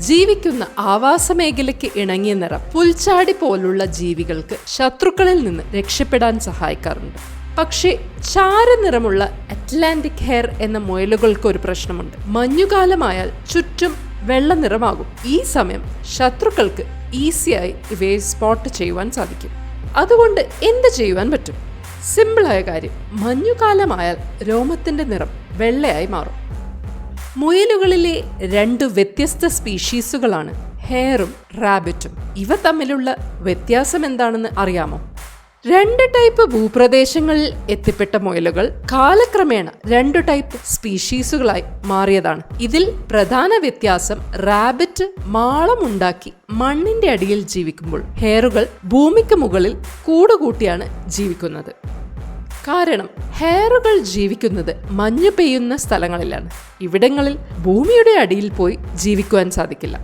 ജീവിക്കുന്ന ആവാസ മേഖലയ്ക്ക് ഇണങ്ങിയ നിറം പുൽച്ചാടി പോലുള്ള ജീവികൾക്ക് ശത്രുക്കളിൽ നിന്ന് രക്ഷപ്പെടാൻ സഹായിക്കാറുണ്ട്. പക്ഷേ ചാരനിറമുള്ള അറ്റ്ലാന്റിക് ഹെയർ എന്ന മുയലുകൾക്ക് ഒരു പ്രശ്നമുണ്ട്. മഞ്ഞുകാലമായാൽ ചുറ്റും വെള്ള നിറമാകും. ഈ സമയം ശത്രുക്കൾക്ക് ഈസിയായി ഇവയെ സ്പോട്ട് ചെയ്യുവാൻ സാധിക്കും. അതുകൊണ്ട് എന്ത് ചെയ്യുവാൻ പറ്റും? സിമ്പിളായ കാര്യം മഞ്ഞുകാലമായാൽ രോമത്തിന്റെ നിറം വെള്ളയായി മാറും. മുയലുകളിലെ രണ്ട് വ്യത്യസ്ത സ്പീഷീസുകളാണ്. ഹെയറും റാബിറ്റും. ഇവ തമ്മിലുള്ള വ്യത്യാസം എന്താണെന്ന് അറിയാമോ? രണ്ട് ടൈപ്പ് ഭൂപ്രദേശങ്ങളിൽ എത്തിപ്പെട്ട മുയലുകൾ കാലക്രമേണ രണ്ട് ടൈപ്പ് സ്പീഷീസുകളായി മാറിയതാണ്. ഇതിൽ പ്രധാന വ്യത്യാസം റാബിറ്റ് മാളമുണ്ടാക്കി മണ്ണിന്റെ അടിയിൽ ജീവിക്കുമ്പോൾ ഹെയറുകൾ ഭൂമിക്ക് മുകളിൽ കൂടുകൂട്ടിയാണ് ജീവിക്കുന്നത്. കാരണം ഹെയറുകൾ ജീവിക്കുന്നത് മഞ്ഞ് പെയ്യുന്ന സ്ഥലങ്ങളിലാണ്. ഇവിടങ്ങളിൽ ഭൂമിയുടെ അടിയിൽ പോയി ജീവിക്കുവാൻ സാധിക്കില്ല.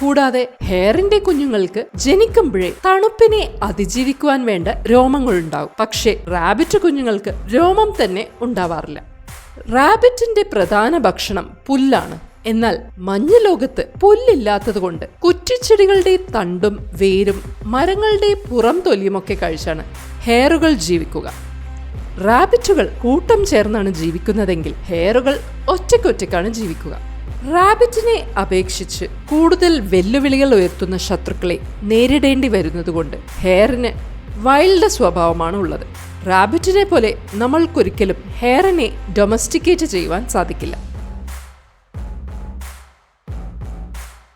കൂടാതെ ഹെയറിന്റെ കുഞ്ഞുങ്ങൾക്ക് ജനിക്കുമ്പോഴേ തണുപ്പിനെ അതിജീവിക്കുവാൻ വേണ്ട രോമങ്ങളുണ്ടാവും. പക്ഷേ റാബിറ്റ് കുഞ്ഞുങ്ങൾക്ക് രോമം തന്നെ ഉണ്ടാവാറില്ല. റാബിറ്റിന്റെ പ്രധാന ഭക്ഷണം പുല്ലാണ്. എന്നാൽ മഞ്ഞ് ലോകത്ത് പുല്ലില്ലാത്തതുകൊണ്ട് കുറ്റിച്ചെടികളുടെ തണ്ടും വേരും മരങ്ങളുടെ പുറം തൊലിയുമൊക്കെ കഴിച്ചാണ് ഹെയറുകൾ ജീവിക്കുക. റാബിറ്റുകൾ കൂട്ടം ചേർന്നാണ് ജീവിക്കുന്നതെങ്കിൽ ഹെയറുകൾ ഒറ്റയ്ക്കൊറ്റയ്ക്കാണ് ജീവിക്കുക. റാബിറ്റിനെ അപേക്ഷിച്ച് കൂടുതൽ വെല്ലുവിളികൾ ഉയർത്തുന്ന ശത്രുക്കളെ നേരിടേണ്ടി വരുന്നതുകൊണ്ട് ഹെയറിന് വൈൽഡ് സ്വഭാവമാണ് ഉള്ളത്. റാബിറ്റിനെ പോലെ നമ്മൾക്കൊരിക്കലും ഹെയറിനെ ഡൊമസ്റ്റിക്കേറ്റ് ചെയ്യുവാൻ സാധിക്കില്ല.